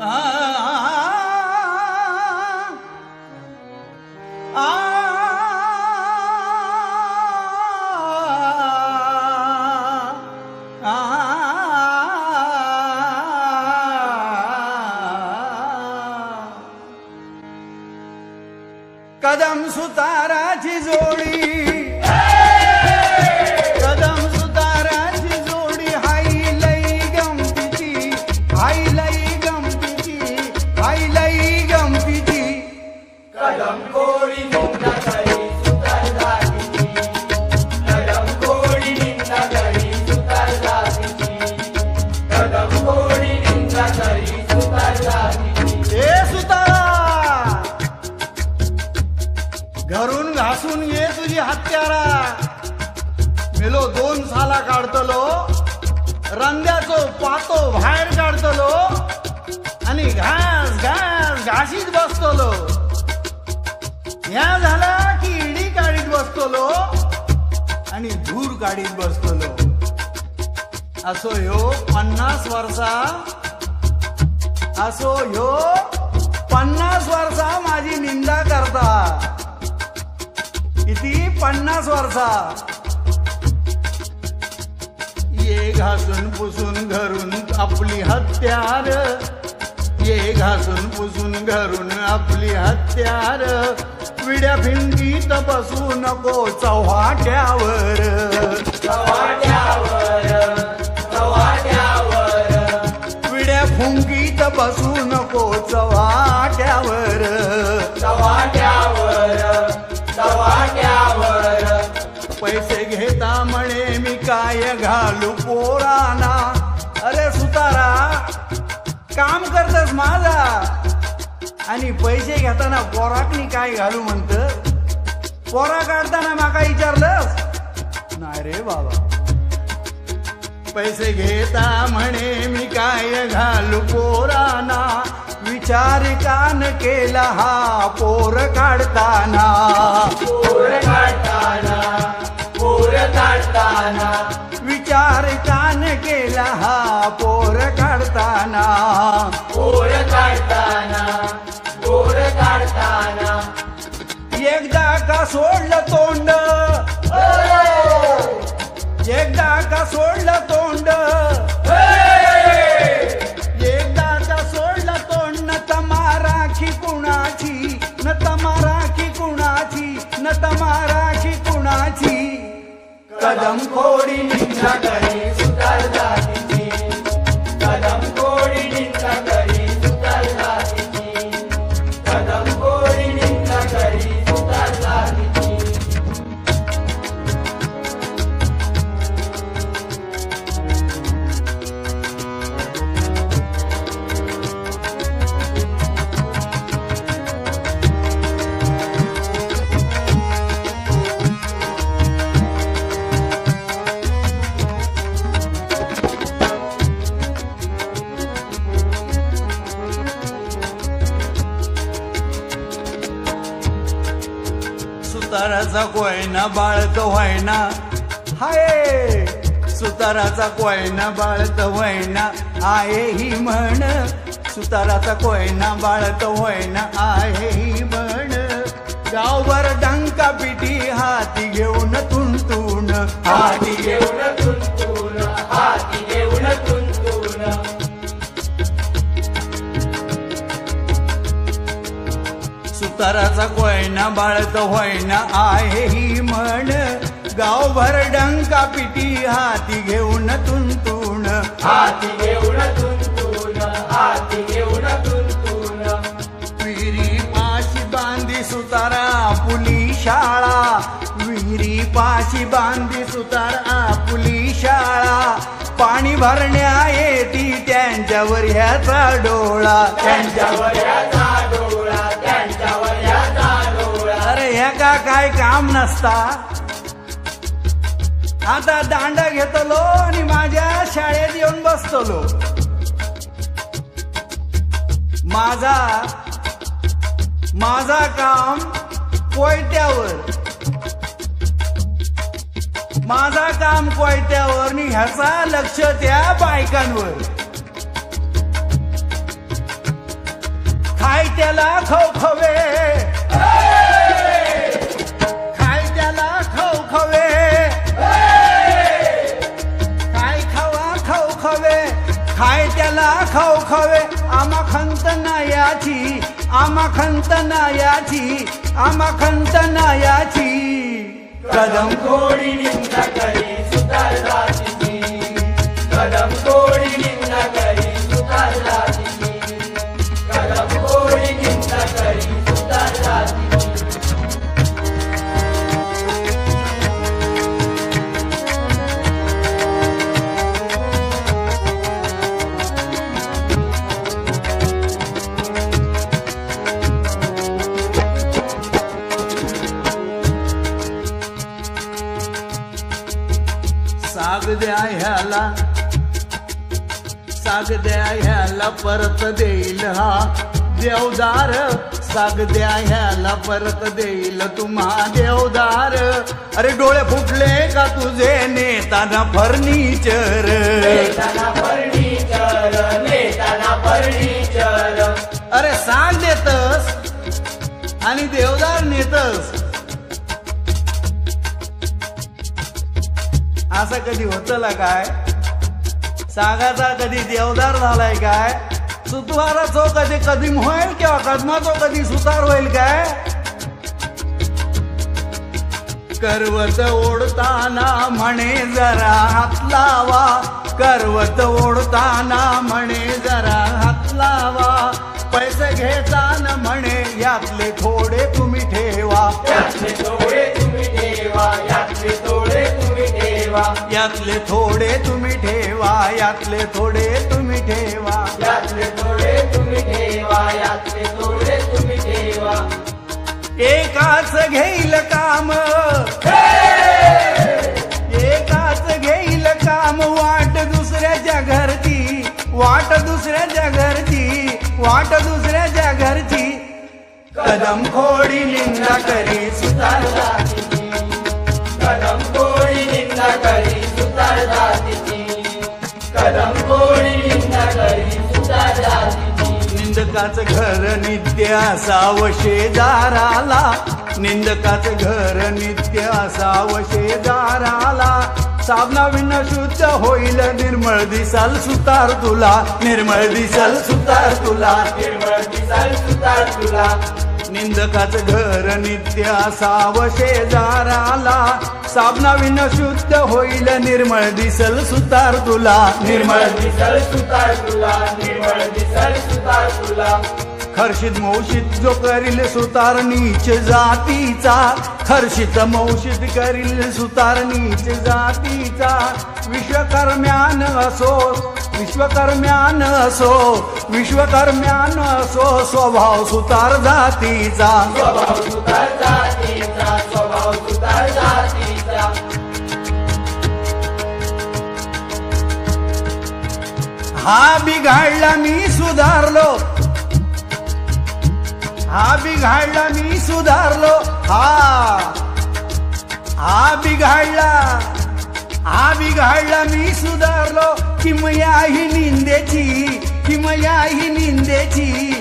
कदम सुतारा जी घरून घासून ये तुझी हत्यारा मेलो दोन साला काढतलो रंद्याचो पातो बाहेर काढतलो आणि घास घास घाशीत बसतलो ह्या झाला की इडी गाडीत बसतलो आणि धूर गाडीत बसतलो. असो ह्यो पन्नास वर्षा असो ह्यो पन्नास वर्षा माझी निंदा करता. किती पन्नास वर्षा. ये घासून पुसून घरून आपली हत्यार. ये घासून पुसून घरून आपली हत्यार. विड्या भिंगीत बसू नको चव्हाट्यावर. चव्हाट्यावर विड्या फुंगीत बसू नको चव्हाट्यावर चव्हाट्यावर. पैसे घेता म्हणे मी काय घालू पोराना. अरे सुतारा काम करतस माझा. आणि पैसे घेताना पोराकनी काय घालू म्हणत? पोरा काढताना माका विचारलंस? नाही रे बाबा. पैसे घेता म्हणे मी काय घालू पोराना? विचार कान केला हा पोर काढताना. पोर काढताना पोर काढताना. विचार कान केला हा पोर काढताना. पोर काढताना. काढताना. एकदा का सोडलं तोंड? एकदा का सोडलं तोंड? सुताराचा कोयना बाळत व्हायना. हाय! सुताराचा कोयना बाळत व्हायना. आहे ही म्हण. सुताराचा कोयना बाळत व्हायना. आहे ही म्हण. गावभर डंका पिटी हाती घेऊन तुंतून हाती घेऊन तुंतून सुताराचा कोयना बाळत व्हायना आहे ही म्हण. गावभर डंका पिटी हाती घेऊन तुंतून. हाती घेऊन तुंतून हाती घेऊन तुंतून. विहिरी पाशी बांधी सुतारा पुली शाळा. विहिरी पाशी बांधी सुतारा पुली शाळा. पाणी भरण्या येती त्यांच्यावर ह्याचा डोळा. त्यांच्यावर काय काम नसता. आता दांडा घेतलो आणि माझ्या शाळेत येऊन बसतलो. माझा माझा काम कोयत्यावर. माझा काम कोयत्यावर आणि ह्याचा लक्ष त्या बायकांवर. खायत्याला खवखवे. खाऊ खावे आमा खंत नायाची आमा खंत नायाची आमा खंत नायाची कदम कोडी निंदा करी सुतार ह्याला. साग द्या ह्याला परत देईल हा. देवदार साग द्या ह्याला परत देईल तुम्हा देवदार. अरे डोळे फुटले का तुझे नेताना फर्निचर? नेताना फर्निचर नेताना फर्निचर. अरे साग देतस आणि देवदार नेतस. असं कधी होतं काय? सागाचा कधी देवदार झालाय काय? सुतवाराचो कधी कधी होईल किंवा कदमा तो कधी सुतार होईल काय? करवत ओढताना म्हणे जरा हात लावा. करवत ओढताना म्हणे जरा हात लावा. पैसे घेताना म्हणे यातले थोडे तुम्ही ठेवा. यातले थोडे ठेवा. यातले थोडे तुम्ही ठेवा. यातले थोडे तुम्ही ठेवा. यातले थोडे तुम्ही ठेवा. यातले थोडे तुम्ही ठेवा. एकाच घेईल काम. एकाच घेईल काम. वाट दुसऱ्याच्या घरची. वाट दुसऱ्याच्या घरची. वाट दुसऱ्याच्या घरची. कदम खोडी निंदा करी सुतार निंदकाच घर नित्य असावं शेजाराला. निंदकाच घर नित्य असावं शेजाराला. साबणा विन शुद्ध होईल निर्मळ दिसाल सुतार तुला. निर्मळ दिसाल सुतार तुला. निर्मळ दिसाल सुतार तुला. निंदकाच घर नित्य असावं शेजाराला. साबना विन शुद्ध होईल निर्मळ दिसल सुतार तुला. निर्मळ निर्मळ दिसल सुतार तुला निर्मळ दिसल सुतार तुला. खर्षित मौशित जो करील सुतार नीच जातीचा. खर्षित मौशित करील सुतार नीच जातीचा. विश्वकर्म्यान असो विश्वकर्म्यान असो विश्वकर्म्यान असो स्वभाव सुतार जातीचा. स्वभाव सुतार जातीचा स्वभाव सुतार जातीचा. हा बिघाडला मी सुधारलो. हा बिघाडला मी सुधारलो. हा. हा बिघाडला. हा बिघाडला मी सुधारलो. किमया ही निंदेची किमया ही निंदेची.